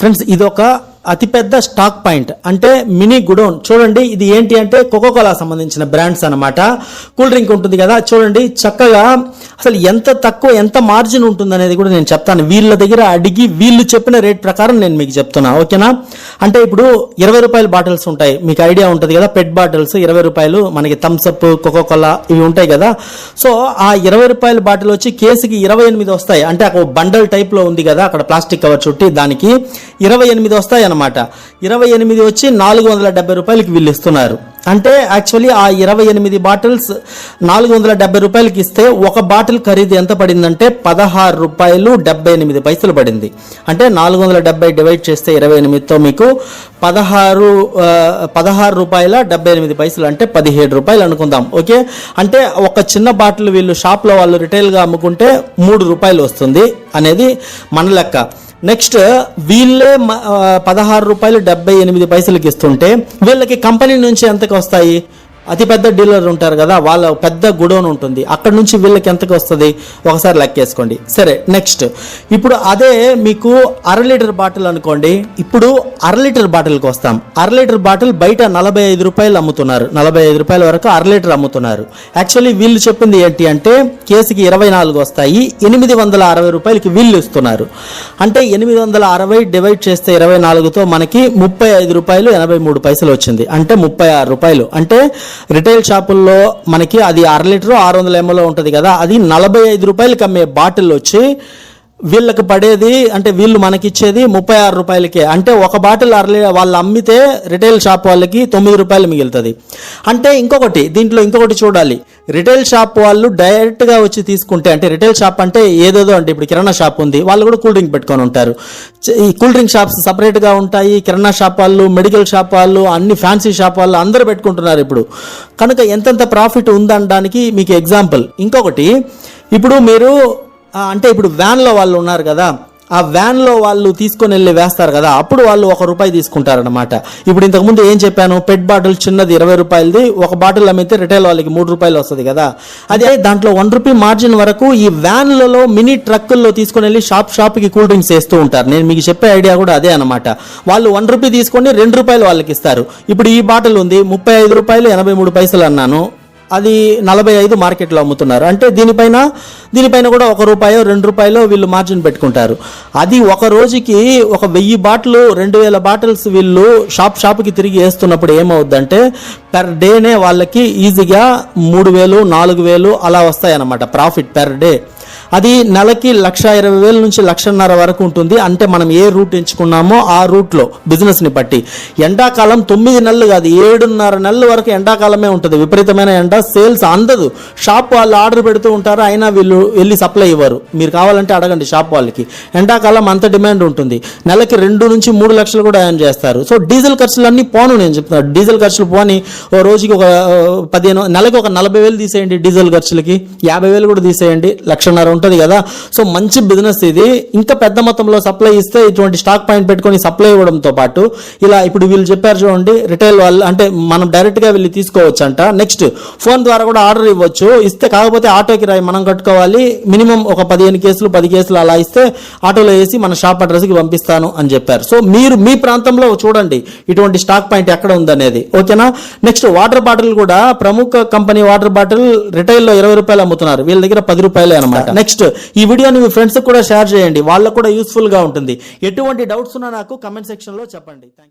Friends ఇది ఒక అతిపెద్ద స్టాక్ పాయింట్. అంటే మినీ గుడౌన్. చూడండి ఇది ఏంటి అంటే కోకోకోలా సంబంధించిన బ్రాండ్స్ అన్నమాట. కూల్ డ్రింక్ ఉంటుంది కదా చూడండి చక్కగా అసలు ఎంత తక్కువ ఎంత మార్జిన్ ఉంటుంది అనేది కూడా నేను చెప్తాను. వీళ్ళ దగ్గర అడిగి వీళ్ళు చెప్పిన రేట్ ప్రకారం నేను మీకు చెప్తున్నా ఓకేనా? అంటే ఇప్పుడు ఇరవై రూపాయల బాటిల్స్ ఉంటాయి. మీకు ఐడియా ఉంటుంది కదా పెట్ బాటిల్స్ ఇరవై రూపాయలు మనకి థమ్స్అప్ కోకోకోలా ఇవి ఉంటాయి కదా. సో ఆ ఇరవై రూపాయల బాటిల్ వచ్చి కేసుకి ఇరవై ఎనిమిది వస్తాయి. అంటే అక్కడ బండల్ టైప్లో ఉంది కదా అక్కడ ప్లాస్టిక్ కవర్ చుట్టి దానికి ఇరవై ఎనిమిది వస్తాయి అనమాట ఇరవై ఎనిమిది వచ్చి నాలుగు వందల డెబ్బై రూపాయలకి వీళ్ళు ఇస్తున్నారు. అంటే యాక్చువల్లీ ఆ ఇరవై ఎనిమిది బాటిల్స్ నాలుగు వందల డెబ్బై రూపాయలకి ఇస్తే ఒక బాటిల్ ఖరీదు ఎంత పడిందంటే పదహారు రూపాయలు డెబ్బై ఎనిమిది పైసలు పడింది. అంటే నాలుగు వందల డెబ్బై డివైడ్ చేస్తే ఇరవై ఎనిమిదితో మీకు పదహారు పదహారు రూపాయల డెబ్బై ఎనిమిది పైసలు అంటే పదిహేడు రూపాయలు అనుకుందాం. ఓకే? అంటే ఒక చిన్న బాటిల్ వీళ్ళు షాప్లో వాళ్ళు రిటైల్గా అమ్ముకుంటే మూడు రూపాయలు వస్తుంది అనేది మన లెక్క. నెక్స్ట్ వీళ్ళే మ- పదహారు రూపాయలు డెబ్బై ఎనిమిది పైసలకి ఇస్తుంటే వీళ్ళకి కంపెనీ నుంచి ఎంతకు వస్తాయి? అతిపెద్ద డీలర్ ఉంటారు కదా వాళ్ళ పెద్ద గుడౌన్ ఉంటుంది. అక్కడ నుంచి వీళ్ళకి ఎంతకు వస్తుంది? ఒకసారి లెక్కేసుకోండి సరే నెక్స్ట్. ఇప్పుడు అదే మీకు అర లీటర్ బాటిల్ అనుకోండి. ఇప్పుడు అర లీటర్ బాటిల్కి వస్తాం. అర లీటర్ బాటిల్ బయట నలభై ఐదు రూపాయలు అమ్ముతున్నారు. నలభై ఐదు రూపాయల వరకు అర లీటర్ అమ్ముతున్నారు. యాక్చువల్లీ వీళ్ళు చెప్పింది ఏంటి అంటే కేసుకి ఇరవై నాలుగు వస్తాయి. ఎనిమిది వందల అరవై రూపాయలకి వీళ్ళు ఇస్తున్నారు. అంటే ఎనిమిది వందల అరవై డివైడ్ చేస్తే ఇరవై నాలుగుతో మనకి ముప్పై ఐదు రూపాయలు ఎనభై మూడు పైసలు వచ్చింది. అంటే ముప్పై ఆరు రూపాయలు. అంటే రిటైల్ షాపుల్లో మనకి అది అర లీటర్ ఆరు వందల ఎంఎల్ ఉంటుంది కదా అది నలభై ఐదు రూపాయలకి అమ్మే బాటిల్ వచ్చి వీళ్ళకి పడేది అంటే వీళ్ళు మనకిచ్చేది ముప్పై ఆరు రూపాయలకే. అంటే ఒక బాటిల్ అరలే వాళ్ళు అమ్మితే రిటైల్ షాప్ వాళ్ళకి తొమ్మిది రూపాయలు మిగులుతుంది. అంటే ఇంకొకటి దీంట్లో ఇంకొకటి చూడాలి. రిటైల్ షాప్ వాళ్ళు డైరెక్ట్గా వచ్చి తీసుకుంటే అంటే రిటైల్ షాప్ అంటే ఏదేదో అంటే ఇప్పుడు కిరాణా షాప్ ఉంది వాళ్ళు కూడా కూల్ డ్రింక్ పెట్టుకొని ఉంటారు. ఈ కూల్ డ్రింక్ షాప్స్ సపరేట్గా ఉంటాయి కిరాణా షాప్ వాళ్ళు మెడికల్ షాప్ వాళ్ళు అన్ని ఫ్యాన్సీ షాప్ వాళ్ళు అందరూ పెట్టుకుంటున్నారు ఇప్పుడు. కనుక ఎంతెంత ప్రాఫిట్ ఉందనడానికి మీకు ఎగ్జాంపుల్. ఇంకొకటి ఇప్పుడు మీరు అంటే ఇప్పుడు వ్యాన్లో వాళ్ళు ఉన్నారు కదా ఆ వ్యాన్లో వాళ్ళు తీసుకొని వెళ్ళి వేస్తారు కదా అప్పుడు వాళ్ళు ఒక రూపాయి తీసుకుంటారనమాట ఇప్పుడు ఇంతకుముందు ఏం చెప్పాను? పెట్ బాటిల్ చిన్నది ఇరవై రూపాయలది ఒక బాటిల్ అమ్మితే రిటైల్ వాళ్ళకి మూడు రూపాయలు వస్తుంది కదా. అదే దాంట్లో వన్ రూపీ మార్జిన్ వరకు ఈ వ్యాన్లలో మినీ ట్రక్కుల్లో తీసుకొని వెళ్ళి షాప్ షాప్కి కూల్ డ్రింక్స్ వేస్తూ ఉంటారు. నేను మీకు చెప్పే ఐడియా కూడా అదే అనమాట వాళ్ళు వన్ రూపీ తీసుకొని రెండు రూపాయలు వాళ్ళకి ఇస్తారు. ఇప్పుడు ఈ బాటిల్ ఉంది ముప్పై ఐదు రూపాయలు ఎనభై మూడు పైసలు అన్నాను. అది నలభై ఐదు మార్కెట్లో అమ్ముతున్నారు. అంటే దీనిపైన దీనిపైన కూడా ఒక రూపాయో రెండు రూపాయలో వీళ్ళు మార్జిన్ పెట్టుకుంటారు. అది ఒక రోజుకి ఒక వెయ్యి బాటిల్ రెండు వేల బాటిల్స్ వీళ్ళు షాప్ షాప్కి తిరిగి వేస్తున్నప్పుడు ఏమవుద్దంటే పెర్ డేనే వాళ్ళకి ఈజీగా మూడు వేలు నాలుగు వేలు అలా వస్తాయన్నమాట ప్రాఫిట్ పెర్ డే అది నెలకి లక్ష ఇరవై వేల నుంచి లక్షన్నర వరకు ఉంటుంది. అంటే మనం ఏ రూట్ ఎంచుకున్నామో ఆ రూట్లో బిజినెస్ని బట్టి. ఎండాకాలం తొమ్మిది నెలలు కాదు ఏడున్నర నెలల వరకు ఎండాకాలమే ఉంటుంది. విపరీతమైన ఎండ సేల్స్ అందదు. షాప్ వాళ్ళు ఆర్డర్ పెడుతూ ఉంటారు అయినా వీళ్ళు వెళ్ళి సప్లై ఇవ్వరు. మీరు కావాలంటే అడగండి షాప్ వాళ్ళకి. ఎండాకాలం అంత డిమాండ్ ఉంటుంది. నెలకి రెండు నుంచి మూడు లక్షలు కూడా ఎర్న్ చేస్తారు? సో డీజిల్ ఖర్చులన్నీ పోను నేను చెప్తున్నాను డీజిల్ ఖర్చులు పోని ఓ రోజుకి ఒక పదిహేను నెలకి ఒక నలభై వేలు తీసేయండి డీజిల్ ఖర్చులకి. యాభై వేలు కూడా తీసేయండి లక్షన్నర ఉంటుంది కదా. సో మంచి బిజినెస్ ఇది. ఇంకా పెద్ద మొత్తంలో సప్లై ఇస్తే ఇటువంటి స్టాక్ పాయింట్ పెట్టుకొని సప్లై ఇవ్వడంతో పాటు ఇలా ఇప్పుడు వీళ్ళు చెప్పారు చూడండి రిటైల్ వాళ్ళు అంటే మనం డైరెక్ట్గా వెళ్ళి తీసుకోవచ్చు అంట నెక్స్ట్ ఫోన్ ద్వారా కూడా ఆర్డర్ ఇవ్వచ్చు. ఇస్తే కాకపోతే ఆటోకి రాయి మనం కట్టుకోవాలి. మినిమం ఒక పదిహేను కేసులు పది కేసులు అలా ఇస్తే ఆటోలో వేసి మన షాప్ అడ్రస్కి పంపిస్తాను అని చెప్పారు. సో మీరు మీ ప్రాంతంలో చూడండి ఇటువంటి స్టాక్ పాయింట్ ఎక్కడ ఉందనేది. ఓకేనా? నెక్స్ట్ వాటర్ బాటిల్ కూడా ప్రముఖ కంపెనీ వాటర్ బాటిల్ రిటైల్లో ఇరవై రూపాయలు అమ్ముతున్నారు. వీళ్ళ దగ్గర పది రూపాయలే అనమాట నెక్స్ట్ ఈ వీడియోని మీ ఫ్రెండ్స్ కూడా షేర్ చేయండి. వాళ్ళకు కూడా యూస్ఫుల్గా ఉంటుంది. ఎటువంటి డౌట్స్ ఉన్నా నాకు కమెంట్ సెక్షన్లో చెప్పండి. థ్యాంక్